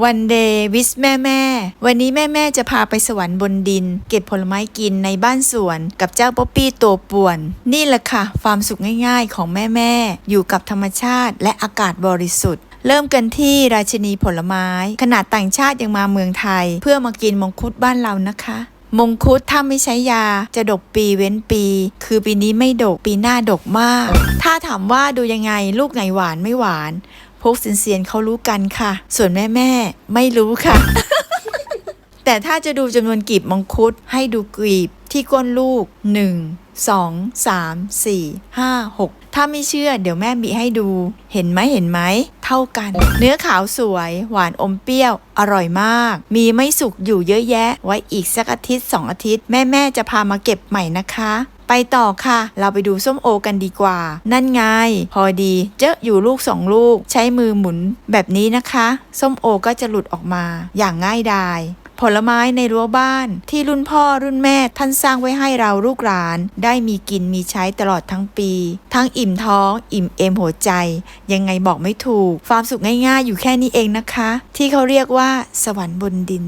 วันเดย์วิสแม่แม่ วันนี้แม่แม่จะพาไปสวรรค์บนดิน เก็บผลไม้กินในบ้านสวน กับเจ้าป๊อปปี้ตัวป่วน นี่แหละค่ะความสุขง่ายๆของแม่แม่ อยู่กับธรรมชาติและอากาศบริสุทธิ์ เริ่มกันที่ราชินีผลไม้ ขนาดต่างชาติยังมาเมืองไทย เพื่อมากินมงคุดบ้านเรานะคะ มงคุดถ้าไม่ใช้ยาจะดกปีเว้นปี คือปีนี้ไม่ดกปีหน้าดกมาก ถ้าถามว่าดูยังไงลูกไหนหวานไม่หวาน พวกเซียนๆเขารู้กันค่ะ ส่วนแม่แม่ๆไม่รู้ค่ะ แต่ถ้าจะดูจำนวนกลีบมังคุดให้ดูกลีบที่ก้นลูก 1 2 3 4 5 6 ถ้าไม่เชื่อเดี๋ยวแม่บีให้ดู เห็นไหมเห็นไหม เท่ากัน เนื้อขาวสวย หวานอมเปรี้ยว อร่อยมาก มีไม่สุกอยู่เยอะแยะ ไว้อีกสักอาทิตย์สองอาทิตย์ แม่แม่จะพามาเก็บใหม่นะคะ ไปต่อค่ะ เราไปดูส้มโอกันดีกว่า นั่นไง พอดี เจออยู่ลูกสองลูก ใช้มือหมุนแบบนี้นะคะ ส้มโอก็จะหลุดออกมา อย่างง่ายดายผลไม้ในรั้วบ้านที่รุ่นพ่อรุ่นแม่ท่านสร้างไว้ให้เราลูกหลาน ได้มีกินมีใช้ตลอดทั้งปี ทั้งอิ่มท้อง อิ่มเอมหัวใจ ยังไงบอกไม่ถูก ความสุขง่ายๆ อยู่แค่นี้เองนะคะ ที่เขาเรียกว่า สวรรค์บนดิน